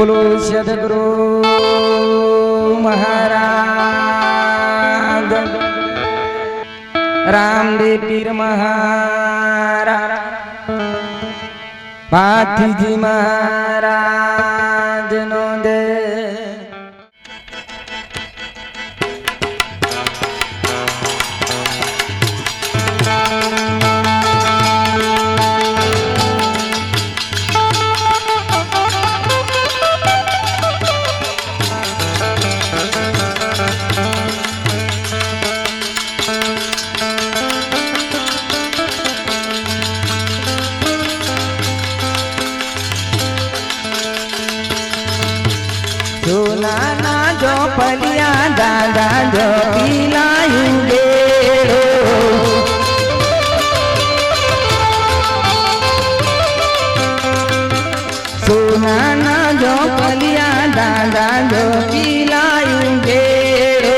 બોલો સદગુરુ મહારાજ. રામદેવ પીર મહારાજ. પાઠીજી મહારાજ નો દેવ ત્યાં ગાંધો પીલાયું ગેડો સોનાના જો પલિયા દાદા જો પીલાયું ગેડો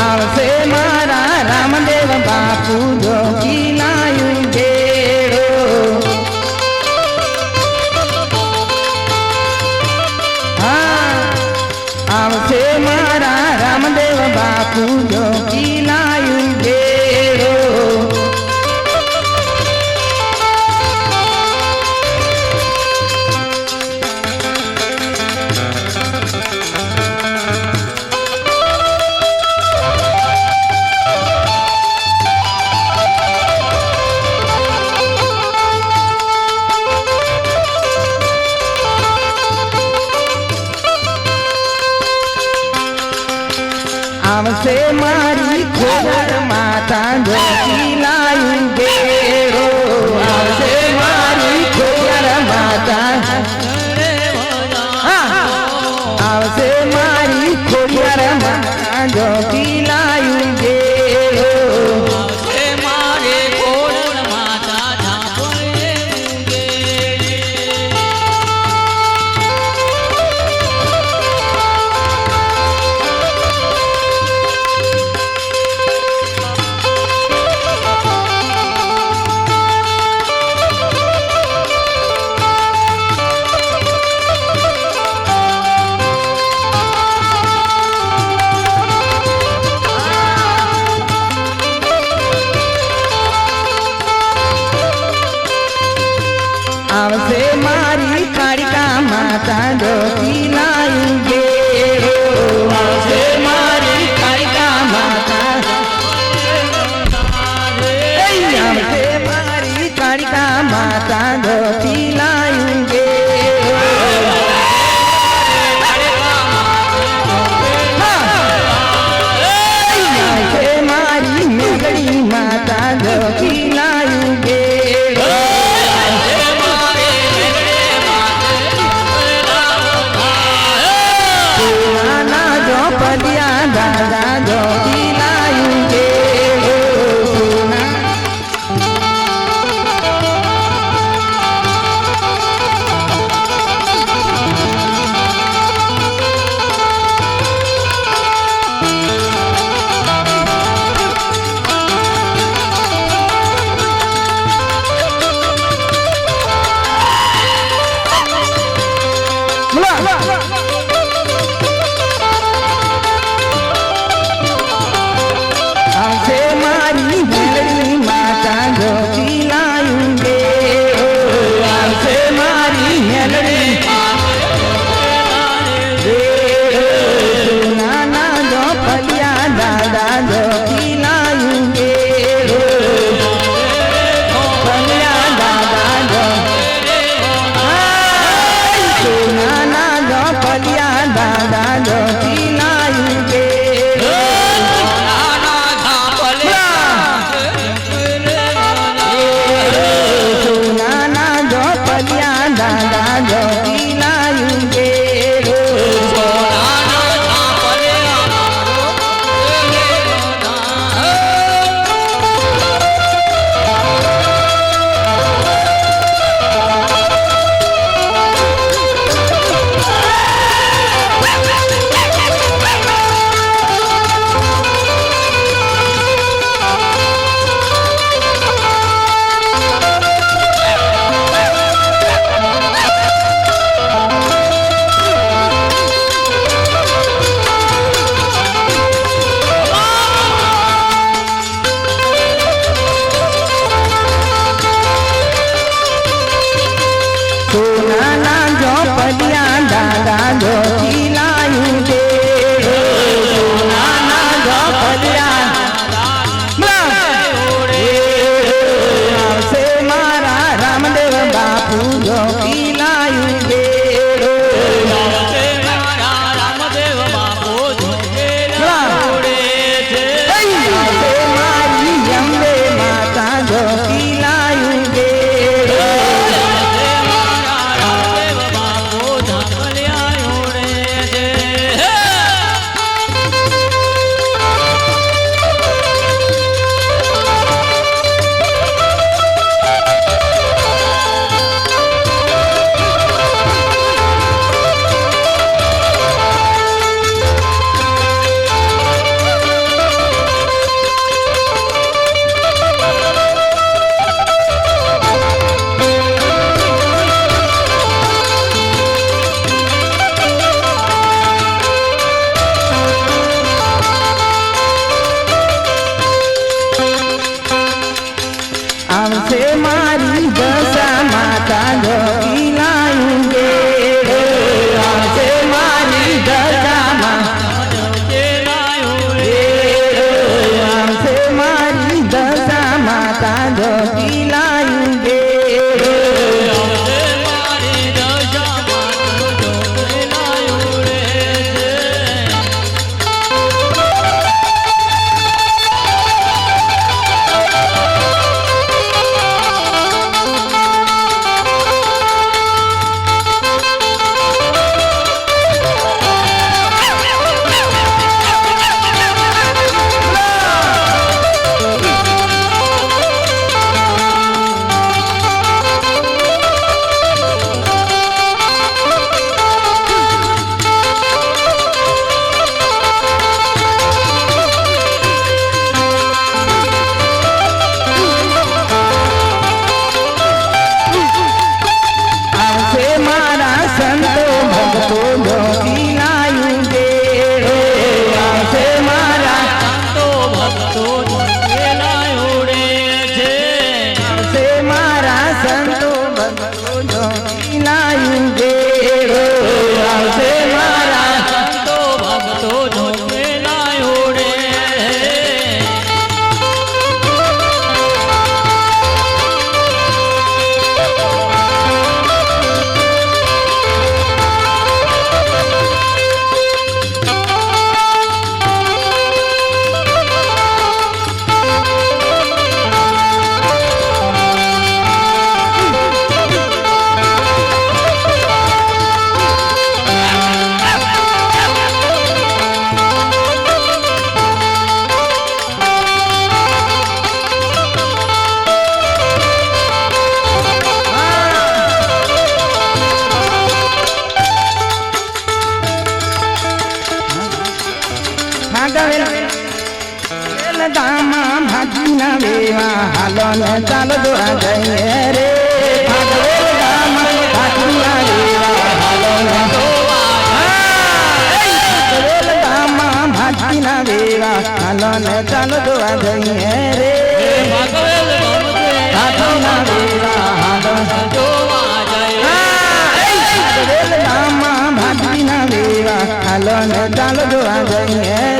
આવશે મારા રામદેવ બાપુ જો પી Yeah. ગામમાં ભાગી ના વેવા. હાલો ને ચાલો દોરા જઈએ રે. ભાગવેલ ગામમાં ભાગી ના વેવા. હાલો ને ભાગવેલ ગામમાં ભાગી ના વેવા. હાલો ને ચાલો દોરા જઈએ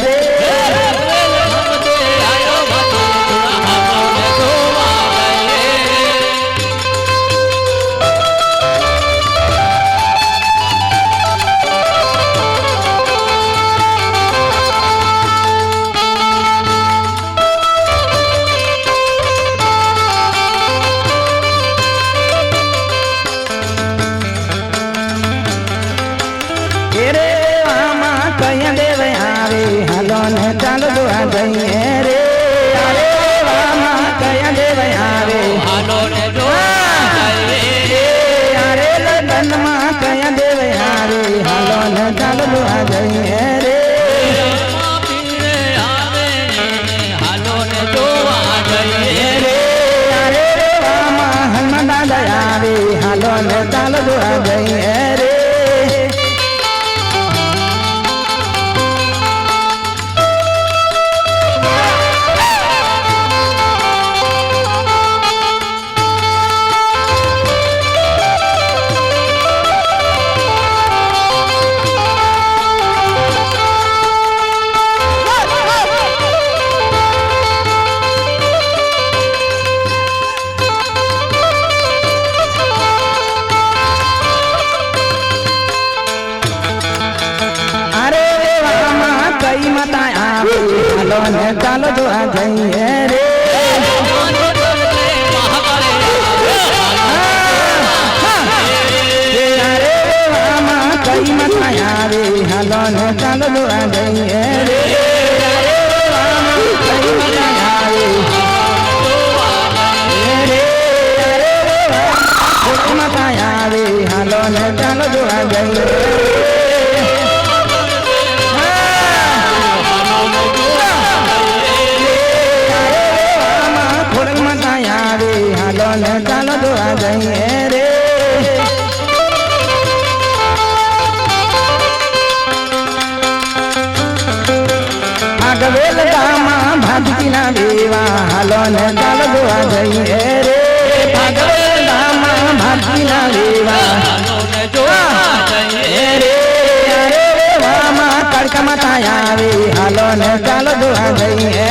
હાલો ને ચાલો દેવા હાલો ને ચાલો જોવા જઈએ રે આગવેલ ગામમાં ભાગીના દેવા એ રે અરે રે વામાં તડકા માતા આવે હાલો ને ચાલો જોવા જઈએ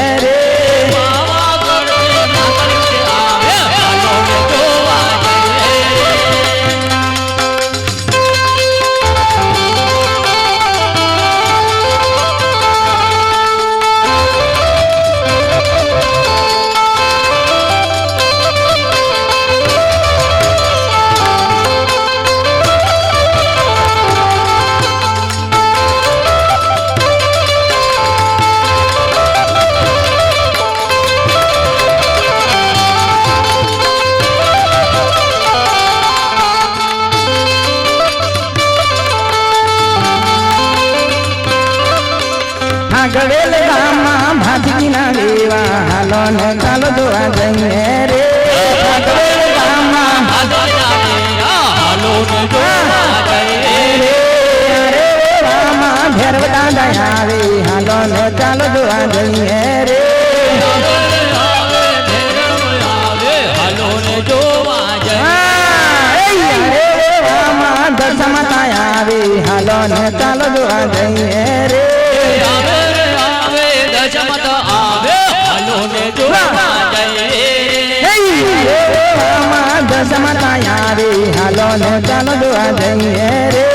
રે આગવેલ ગામમાં ભાગીના દેવા હાલો ને ચાલો જોવા જઈએ રે. આગવેલ ગામમાં એ રે. અરે રે ભેરવ દાદા આવે. હાલો ને ચાલો જોવા જઈએ રે. હા, એ અરે રે વામાં દસમતા આવે. હાલો ને ચાલો જોવા જઈએ રે હે રે વામાં દસમતા આવે હાલો ને ચાલો જોવા જઈએ રે